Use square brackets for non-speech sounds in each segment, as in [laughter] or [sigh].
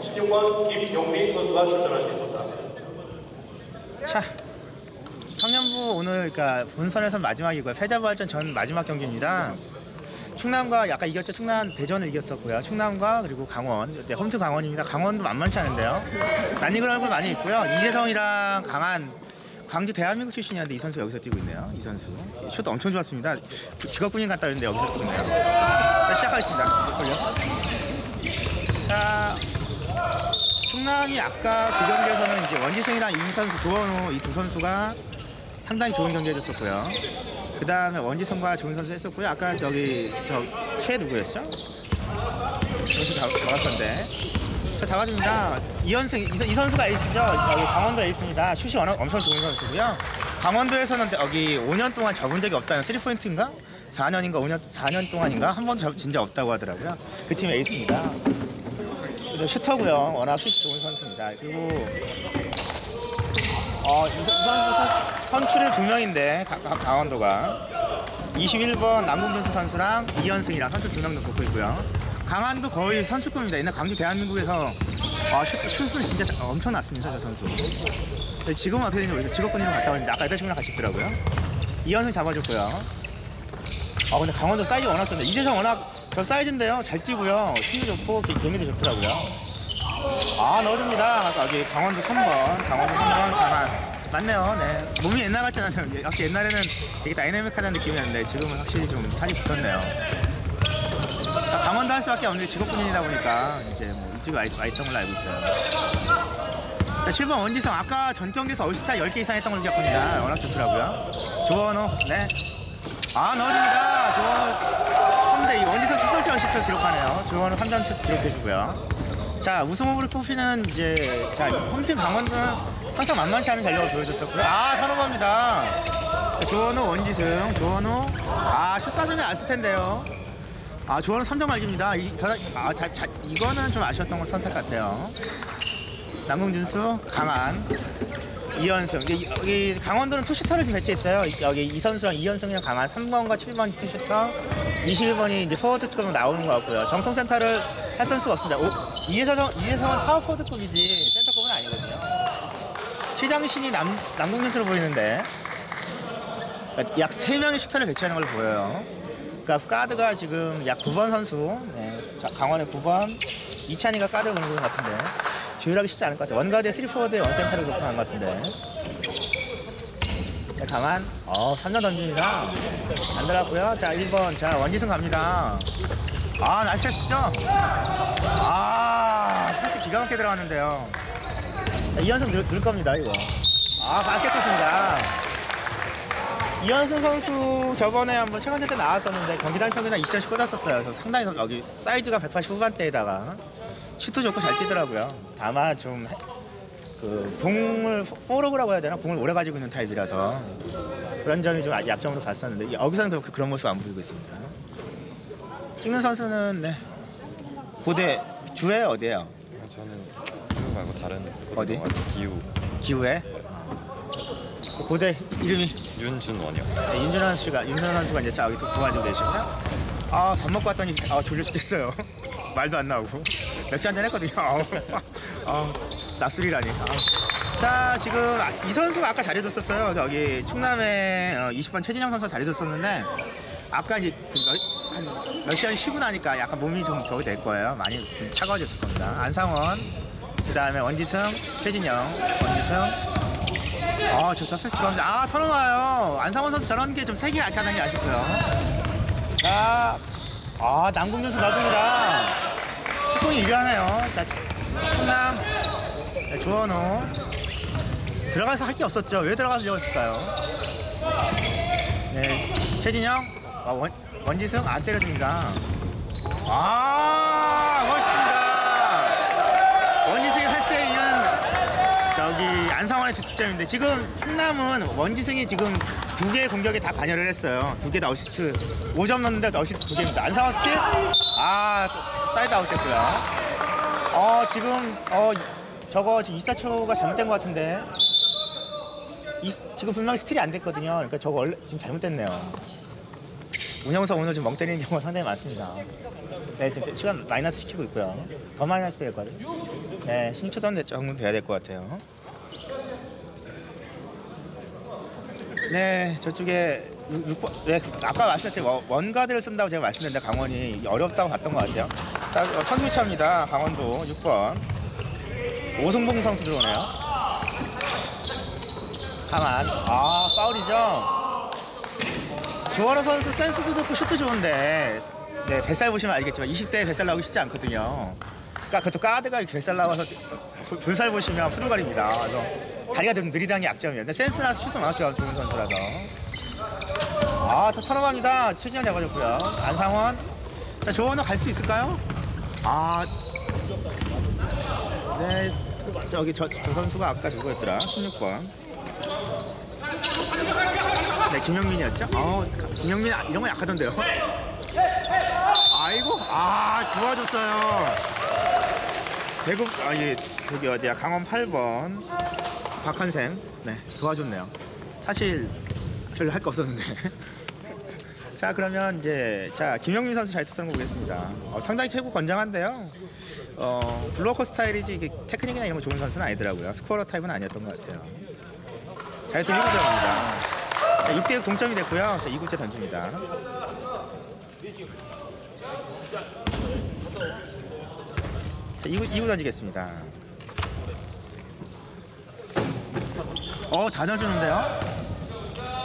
16번 김용민 선수가 있습니다. 자, 청년부 오늘 그러니까 본선에서 마지막이고요. 패자부활전 전 마지막 경기입니다. 충남과 약간 이겼죠. 충남 대전을 이겼었고요. 충남과 그리고 강원, 네, 홈트 강원입니다. 강원도 만만치 않은데요. 낯익은 얼굴 많이 있고요. 이재성이랑 강한 광주 대한민국 출신이었는데 이 선수 여기서 뛰고 있네요. 이 선수 슛 엄청 좋았습니다. 직업군인 같다 했는데 여기서 뛰고 있네요. 자, 시작하겠습니다. 걸려. 자, 충남이 아까 그 경기에서는 이제 원지승이랑 이 선수 조원우 이 두 선수가 상당히 좋은 경기 해줬었고요. 그 다음에 원지승과 좋은 선수 했었고요. 아까 저기 저최 누구였죠? 선수 잡, 잡았었는데. 자 잡아줍니다. 이현승 이, 선- 이 선수가 에이스죠. 여기 강원도 에이스입니다. 슛이 워낙 엄청 좋은 선수고요. 강원도에서는 여기 5년 동안 접은 적이 없다는 3포인트인가? 4년인가 5년 4년 동안인가 한 번도 잡은 적 없다고 하더라고요. 그팀 에이스입니다. 그래서 슈터고요. 워낙 슛이 좋은 선수입니다. 그리고 어, 이, 선수 선, 선출이 두 명인데 강원도가 21번 남궁준수 선수랑 이현승이랑 선출 두 명 놓고 있고요. 강한도 거의 선수급입니다. 옛날 광주 대한민국에서 아, 슛, 슛은 진짜 자- 엄청 났습니다. 저 선수. 지금은 어떻게 되는지 모르겠어요. 직업군인으로 갔다 왔는데 아까 여자친구랑 같이 있더라고요. 이현승 잡아줬고요. 아 근데 강원도 사이즈 워낙 좋네. 이재성 워낙 저 사이즈인데요. 잘 뛰고요. 힘이 좋고 개- 개미도 좋더라고요. 아 넣어줍니다. 아까 여기 강원도 3번, 강원도 3번 강한. 맞네요. 네. 몸이 옛날 같진 않아요. 역시 옛날에는 되게 다이내믹하다는 느낌이었는데 지금은 확실히 좀 살이 붙었네요. 아, 강원도 할 수밖에 없는 게 직업군인이다 보니까 이제 뭐 있- 와 있던 걸로 알고 있어요. 자, 7번 원지성 아까 전 경기에서 올스타 10개 이상 했던 걸로 기억합니다. 워낙 좋더라고요. 조원호, 네. 아 넣어줍니다. 조원호 3대 2 원지성 첫 번째 어시스트 기록하네요. 조원호 3점 슛 기록해주고요. 자 우승 후보로 뽑히는 이제 자 홈팀 강원도는 항상 만만치 않은 전력을 보여줬었고요. 아 선호입니다. 조원호 원지승 조원호 아슛 쏴주면 안쓸 텐데요. 아 조원호 3점 말기입니다. 이, 저, 아, 자, 자, 이거는 좀 아쉬웠던 건 선택 같아요. 남궁준수 강한 이현승. 여기, 여기 강원도는 투슈터를 좀 배치했어요. 이- 여기 이 선수랑 이현승이랑 강한 3번과 7번 투슈터. 21번이 이제 포워드급으로 나오는 것 같고요. 정통 센터를 할 선수가 없습니다. 오, 이혜성, 이혜성은 파워 포워드급이지 센터급은 아니거든요. 최장신이 남, 남궁준수로 보이는데 약 3명의 슈터를 배치하는 걸로 보여요. 그러니까 가드가 지금 약 9번 선수. 네, 자, 강원의 9번. 이찬이가 가드를 보는 것 같은데 조율하기 쉽지 않을 것 같아요. 원가드에 3포워드에 원센터를 높여한 것 같은데. 네, 강한, 어, 3점 던집니다. 안 들어갔고요. 자, 1번. 자, 원지승 갑니다. 아, 나이스 패스죠? 아, 패스 기가 막히게 들어갔는데요. 자, 이현승 넣을, 넣을 겁니다, 이거. 아, 맛있게 떴습니다. 이현승 선수 저번에 한번 최강대 때 나왔었는데 경기당 평균 한 2점씩 꽂았었어요. 그래서 상당히 여기 사이즈가 180 후반대에다가 슈트 좋고 잘 뛰더라고요. 다만 좀그 공을 포로그라고 해야 되나 공을 오래 가지고 있는 타입이라서 그런 점이 좀 약점으로 봤었는데 여기서는 그- 그런 모습 안 보이고 있습니다. 찍는 선수는 네 고대 주에 어디예요? 저는 한국 말고 다른 어디? 기우 기후에 고대 이름이 윤준원이요. 네, 윤준환 씨가 윤준환 선수가 이제 저기 도- 도와주고 계시고요. 아밥 먹고 왔더니 아 졸려 죽겠어요. 말도 안 나오고 맥주 한잔 했거든요. [laughs] 아우 낯설이라니. 아우. 자 지금 아- 이 선수가 아까 잘해줬었어요. 저기 충남의 어, 20번 최진영 선수 가 잘해줬었는데 아까 이제 그 몇- 한몇 시간 쉬고 나니까 약간 몸이 좀 저기 될 거예요. 많이 좀 차가워졌을 겁니다. 안상원, 그 다음에 원지승, 최진영, 원지승, 아, 저 서페스 좋아합니다. 아, 턴오와요. 안상원 선수 저런 게 좀 세게 약하다는 게 아쉽고요. 자, 아, 남궁준수 놔줍니다. 축구이 유리하네요. 자, 충남, 네, 조원호. 들어가서 할 게 없었죠. 왜 들어가려고 했을까요? 네, 최진영, 아, 원, 원지승 안 때려줍니다. 아, 멋있습니다. 원지승의 8세에 이은 저기 안상원의 득점인데 지금 충남은 원지승이 지금 두 개의 공격에 다 관여를 했어요. 두 개 다 어시스트 5점 넣는데 어시스트 두 개입니다. 안상원 스틸 아또 사이드 아웃 됐고요. 어 지금 어 저거 지금 24초가 잘못된 것 같은데 이, 지금 분명히 스틸이 안 됐거든요. 그러니까 저거 원래 지금 잘못됐네요. 운영사 오늘 좀 멍 때리는 경우가 상당히 많습니다. 네, 지금 시간 마이너스 시키고 있고요. 더 마이너스 될 거거든요. 네, 16초 정도 돼야 될 것 같아요. 네, 저쪽에 6번, 네, 아까 말씀드린 원- 원가드를 쓴다고 제가 말씀드렸는데 강원이 어렵다고 봤던 것 같아요. 자, 어, 선수차입니다. 강원도 6번. 오승봉 선수 들어오네요. 강한. 아, 파울이죠. 조원호 선수 센스도 좋고 슛도 좋은데 네, 뱃살 보시면 알겠지만 20대에 뱃살 나오기 쉽지 않거든요. 그러니까 그것도 이렇게 뱃살 나와서 볼- 볼살 보시면 푸르갈입니다. 그래서 다리가 좀 느리다는 게 약점이에요. 근데 센스나 슛은 좋아- 좋은 선수라서. 아, 저 턴오버입니다. 최진영 잡아줬고요. 안상원. 자, 조원호 갈 수 있을까요? 아, 네, 저기 저, 저 선수가 아까 누구였더라? 16번. 네, 김영민이었죠? 어, 김영민 아, 이런 거 약하던데요. 아이고, 아 도와줬어요. 대구 아 예, 여기 어디야? 강원 8번 박한생. 네, 도와줬네요. 사실 별로 할 거 없었는데. 자 그러면 이제 자 김영민 선수 잘 투수는 거 보겠습니다. 어, 상당히 체구 건장한데요. 어 블로커 스타일이지 이게 테크닉이나 이런 거 좋은 선수는 아니더라고요. 스코어 타입은 아니었던 것 같아요. 잘 돌리고 들어갑니다. 자, 6대6 동점이 됐고요. 자, 2구째 던집니다. 자, 2구, 2구 던지겠습니다. 어, 다 넣어주는데요?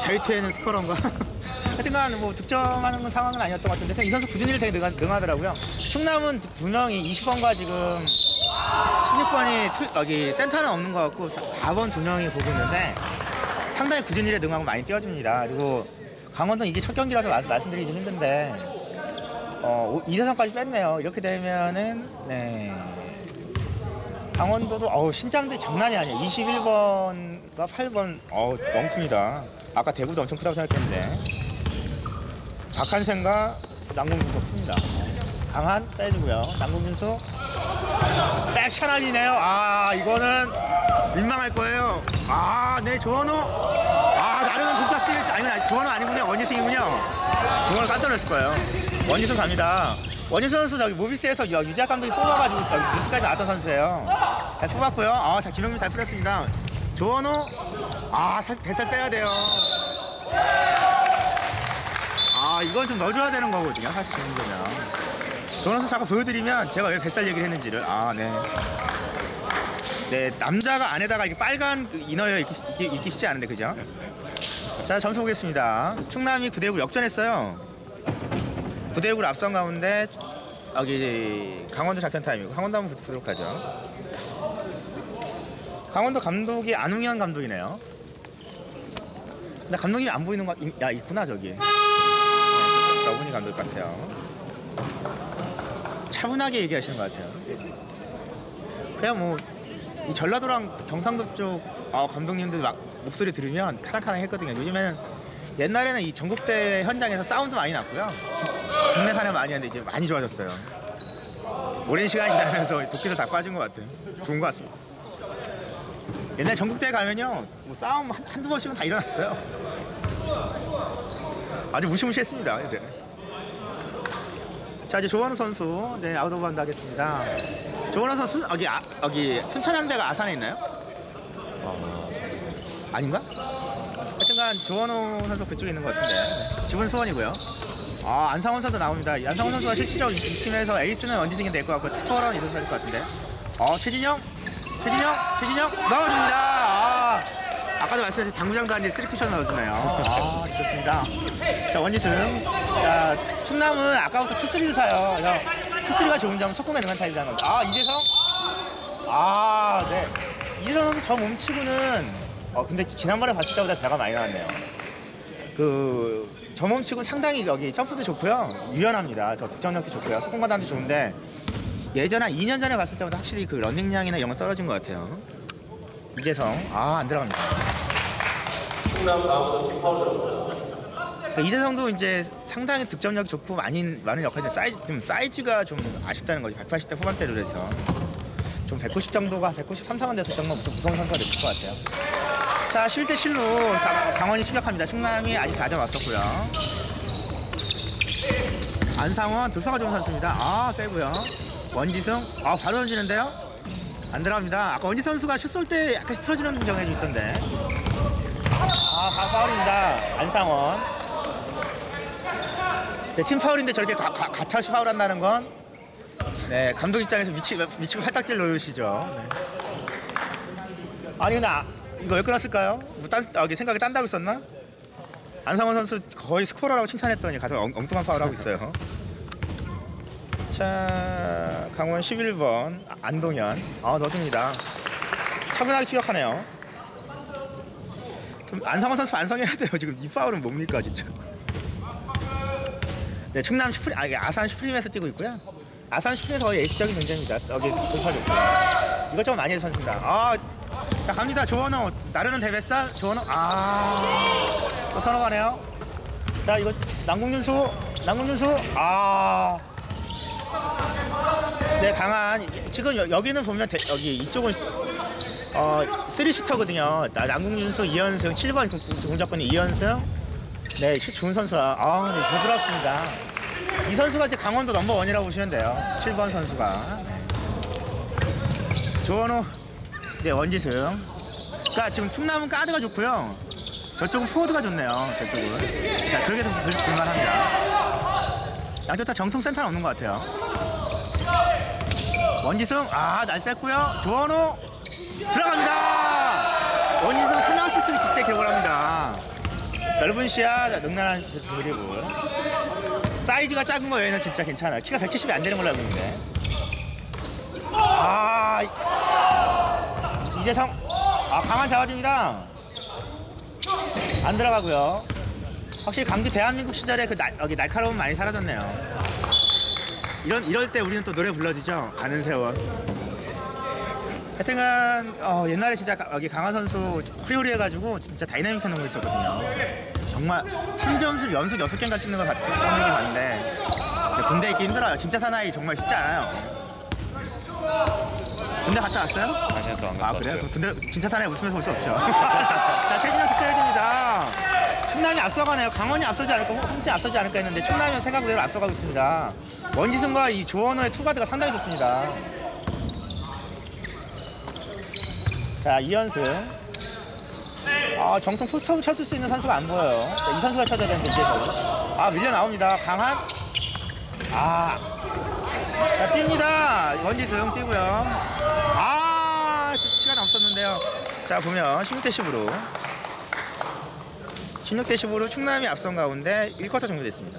자유투에는 스코어런가? [laughs] 하여튼간 뭐 득점하는 건 상황은 아니었던 것 같은데 이 선수 구준일 되게 능하, 능하더라고요. 충남은 분명히 20번과 지금 16번이 투, 여기 센터는 없는 것 같고 4번 두 명이 보고 있는데 상당히 구준일에 능하고 많이 뛰어줍니다. 그리고 강원도 이게 첫 경기라서 말- 말씀드리기 좀 힘든데 어, 2사선까지 뺐네요. 이렇게 되면은 네. 강원도도 어우 신장들이 장난이 아니에요. 21번과 8번 어우 너무 큽니다. 아까 대구도 엄청 크다고 생각했는데 박한생과 남궁준수 큽니다. 강한 빼주고요. 남궁준수 백 차날리네요. 아 이거는 민망할 거예요. 아네 조원호. 아 나르는 돈가스 아니 조원호 아니군요. 원희승이군요. 조원호 깜짝 놀랐을 거예요. 원희승 갑니다. 원희승 선수 저기 모비스에서 유- 유재학 감독이 뽑아가지고 뉴스까지 나왔던 선수예요. 잘 뽑았고요. 아자 김영민 잘 풀었습니다. 조원호 아 살, 대살 빼야 돼요. 아 이건 좀 넣어줘야 되는 거거든요. 사실 저 정도면. 선수 잠깐 보여드리면 제가 왜 뱃살 얘기를 했는지를 아 네. 네 남자가 안에다가 이게 빨간 그 이너에 입기, 쉽지 않은데 그죠? 자 점수 보겠습니다. 충남이 9대9 역전했어요. 9대6으로 앞선 가운데 여기 강원도 작전 타임이고 강원도 한번 보도록 하죠. 강원도 감독이 안웅현 감독이네요. 근데 감독님이 안 보이는 거, 야 있구나 저기. 네, 저분이 감독 같아요. 차분하게 얘기하시는 것 같아요. 그냥 뭐 이 전라도랑 경상도 쪽 어, 감독님들 막 목소리 들으면 카랑카랑 했거든요. 요즘에는 옛날에는 이 전국대 현장에서 사운드 많이 났고요. 주- 국내 사냥 많이 하는데 이제 많이 좋아졌어요. 오랜 시간이 지나면서 도끼들 다 빠진 것 같아요. 좋은 것 같습니다. 옛날 전국대에 가면요, 뭐 싸움 한- 한두 번씩은 다 일어났어요. 아주 무시무시했습니다, 이제. 자, 이제 조원우 선수, 네, 아웃 오브 한드 하겠습니다. 조원우 선수, 여기, 아, 여기 순천향대가 아산에 있나요? 아닌가? 하여튼간 조원호 선수 그쪽에 있는 것 같은데 집은 수원이고요. 아 안상원 선수 나옵니다. 이 안상원 선수가 실질적으로 이, 이 팀에서 에이스는 언제생긴 될것 같고 스코어는 있어서 될것 같은데. 어 최진영, 최진영, 최진영 넣어줍니다. 아, 아까도 말씀드린 당구장도 아닌데 쓰리쿠션 넣어주네요. 아 좋습니다. 자 원지승. 자 충남은 아까부터 투쓰리를 사요. 투쓰리가 좋은 점은 속공에 능한 타입이라는 겁니다. 아 이재성. 아 네. 이재성 선수 저 몸치고는 어 근데 지난번에 봤을 때보다 배가 많이 나왔네요. 그 저 몸치고 상당히 여기 점프도 좋고요 유연합니다. 저 득점력도 좋고요 속공 가담도 좋은데 예전 한 2년 전에 봤을 때보다 확실히 그 런닝량이나 이런 거 떨어진 것 같아요. 이재성 아 안 들어갑니다. 충남 강원도 팀 파울 들어옵니다. 그러니까 이재성도 이제 상당히 득점력 좋고 많이 많은 역할인데 사이즈 좀 사이즈가 좀 아쉽다는 거죠. 180대 후반대로 돼서 좀 190 정도가 193, 4만 됐을 정도 무슨 무서운 선수가 됐을 것 같아요. 자, 11대 7로 강원이 추격합니다. 충남이 아직 4점 왔었고요. 안상원 도서가 좋은 선수입니다. 아 세고요. 원지승 아 바로 던지는데요. 안 들어갑니다. 아까 원지 선수가 슛 쏠 때 약간 틀어지는 경향이 있던데. 아 파- 파울입니다. 안상원. 네, 팀 파울인데 저렇게 가, 가, 가차없이 파울한다는 건 네, 감독 입장에서 미치, 미치고 팔딱질 놓으시죠. 네. 아니 근데 아, 이거 왜 끊었을까요? 뭐 딴, 아, 생각이 딴다고 있었나? 안상원 선수 거의 스코어라고 칭찬했더니 가서 엉, 엉뚱한 파울 하고 있어요. 자, 강원 11번 아, 안동현. 아, 넣어줍니다. 차분하게 추격하네요. 좀 안상원 선수 반성해야 돼요. 지금 이 파울은 뭡니까 진짜. 네, 충남 슈프리, 아, 이게 아산 슈프림에서 뛰고 있고요. 아산 슈프림에서 거의 에이스적인 존재입니다. 여기 도서를. 이것 좀 많이 선수입니다. 아, 자 갑니다. 조원호 나르는 대뱃살. 조원호 아, 또 턴오가네요. 자 이거 남궁윤수, 남궁윤수 아. 네 강한 지금 여, 여기는 보면 대, 여기 이쪽은 어 3슈터거든요. 남궁윤수 이현승 7번 공작권이 이현승 네, 슛 좋은 선수라. 아, 네, 부드럽습니다. 이 선수가 이제 강원도 넘버 원이라고 보시면 돼요. 7번 선수가. 네. 조원호, 네, 원지승. 그러니까 지금 충남은 가드가 좋고요. 저쪽은 포워드가 좋네요. 저쪽은. 자, 그렇게 좀 불- 불만합니다. 양쪽 다 정통 센터는 없는 것 같아요. 원지승, 아, 날 뺐고요. 조원호, 들어갑니다. 원지승 3어시스트 국제 기록을 합니다. 넓은 시야, 능란한 드리블. 사이즈가 작은 거 외에는 진짜 괜찮아요. 키가 170이 안 되는 걸로 알고 있는데. 아, 이- 이재성. 아, 강한 잡아줍니다. 안 들어가고요. 확실히 강주 대한민국 시절에 그 날, 여기 날카로움 많이 사라졌네요. 이런 이럴 때 우리는 또 노래 불러주죠. 가는 세월. 하여튼간 어, 옛날에 진짜 가- 여기 강한 선수 호리호리 해가지고 진짜 다이나믹한 농구 있었거든요. 정말 3점슛 연속 6개인가 찍는 걸 봤- 찍는 걸 봤는데 근데 군대 있기 힘들어요. 진짜 사나이 정말 쉽지 않아요. 군대 갔다 왔어요? 저안 아 갔다 그래요? 왔어요. 군대 진짜 사나이 웃으면서 볼 수 없죠. [laughs] 자 최진영 득점해줍니다. 충남이 앞서가네요. 강원이 앞서지 않을까, 홍팀 앞서지 않을까 했는데 충남이 생각 그대로 앞서가고 있습니다. 원지승과 이 조원호의 투가드가 상당히 좋습니다. 자 이현승. 아 정통 포스트업 쳤을 수 있는 선수가 안 보여요. 자, 이 선수가 쳐줘야 되는데 이제서. 아 밀려 나옵니다. 강한. 아. 자 뜁니다. 원지승 뛰고요. 아 시간 없었는데요. 자 보면 16대 10으로 16대 10으로 충남이 앞선 가운데 1쿼터 정도 됐습니다.